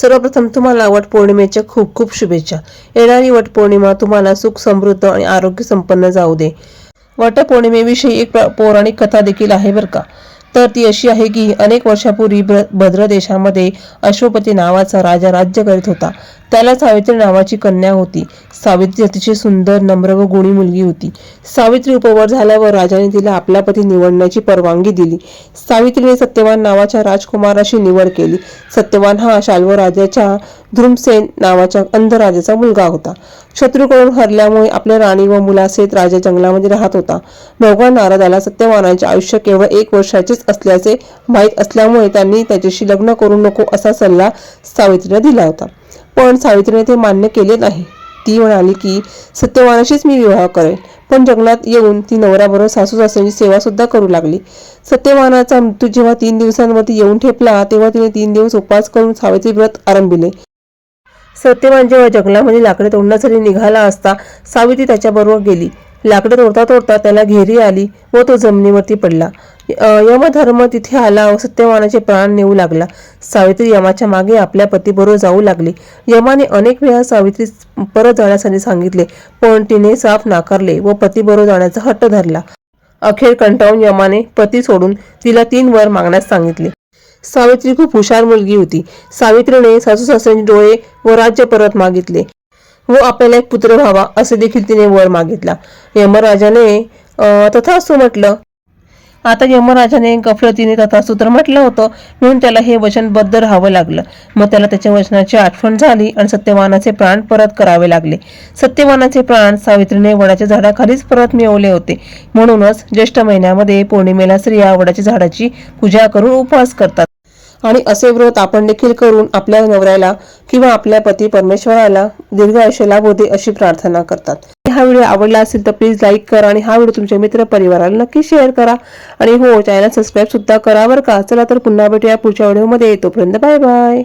सर्वप्रथम तुम्हाला वटपौर्णिमेच्या खूप खूप शुभेच्छा. येणारी वटपौर्णिमा तुम्हाला सुख समृद्ध आणि आरोग्य संपन्न जाऊ दे. वटपौर्णिमेविषयी एक पौराणिक कथा देखील आहे बरं का. तर ती अशी आहे की अनेक वर्षापूर्वी ब्र भद्र देशामध्ये अश्वपती नावाचा राजा राज्य करीत होता. त्याला सावित्री नावाची कन्या होती. सावित्री अतिशय सुंदर नम्र व गुणी मुलगी होती. सावित्री उपवर झाल्यावर राजाने तिला आपला पती निवडण्याची परवानगी दिली. सावित्रीने सत्यवान नावाच्या राजकुमाराशी निवड केली. सत्यवान हा शाल्व राजाच्या ध्रुमसेन नावाच्या अंध राजाचा मुलगा होता. शत्रूकडून हरल्यामुळे आपल्या राणी व मुलासहित राजा जंगलामध्ये राहत होता. भगवान नारदाला सत्यवानाचे आयुष्य केवळ एक वर्षाचेच असल्याचे माहीत असल्यामुळे त्यांनी त्याच्याशी लग्न करू नको असा सल्ला सावित्रीला दिला होता. पण सावित्रीने ते मान्य केले नाही. ती म्हणाली की सत्यवानाशीच मी विवाह करेल पण जंगलात येऊन ती नवऱ्याबरोबर सासू सासऱ्यांची सेवा सुद्धा करू लागली. सत्यवानाचा मृत्यू जेव्हा तीन दिवसांवरती येऊन ठेपला तेव्हा तिने तीन दिवस उपवास करून सावित्री व्रत आरंभिले. सत्यवान जेव्हा जंगलामध्ये लाकडे तोडण्यासाठी निघाला असता सावित्री त्याच्याबरोबर गेली. लाकडे तोडता तोडता त्याला घेरी आली व तो जमिनीवरती पडला. यमधर्म तिथे आला व सत्यवानाचे प्राण नेऊ लागला. सावित्री यमाच्या मागे आपल्या पतीबरोबर जाऊ लागली. यमाने अनेक वेळा सावित्री परत जाण्यासाठी सांगितले पण तिने साफ नाकारले व पतीबरोबर जाण्याचा हट्ट धरला. अखेर कंटाळून यमाने पती सोडून तिला तीन वर मागण्यास सांगितले. सावित्री खूप हुशार मुलगी होती. सावित्रीने सासू सासऱ्यांचे डोळे व राज्य परत मागितले व आपल्याला एक पुत्र व्हावा असे देखील तिने वर मागितला. यमराजाने अं, तथास्तु म्हटलं आता यमराजाने गफलतीने तथा सूत्र म्हटलं होतं. म्हणून त्याला हे वचनबद्ध राहावं लागलं. मग त्याला त्याच्या वचनाची आठवण झाली आणि सत्यवानाचे प्राण परत करावे लागले. सत्यवानाचे प्राण सावित्रीने वडाच्या झाडाखालीच परत मिळवले होते. म्हणूनच ज्येष्ठ महिन्यामध्ये पौर्णिमेला स्त्रिया वडाच्या झाडाची पूजा करून उपवास करतात. आणि असे व्रत आपण देखील करून आपल्या नवऱ्याला किंवा आपल्या पती परमेश्वराला दीर्घ आयुष्य लाभ दे अशी प्रार्थना करतात. हा व्हिडिओ आवडला असेल तर प्लीज लाईक करा आणि हा व्हिडिओ तुमच्या मित्र परिवाराला नक्की शेअर करा. आणि हो चॅनल सबस्क्राईब सुद्धा करा बरं का. चला तर पुन्हा भेटूया पुढच्या व्हिडिओमध्ये. तोपर्यंत बाय बाय.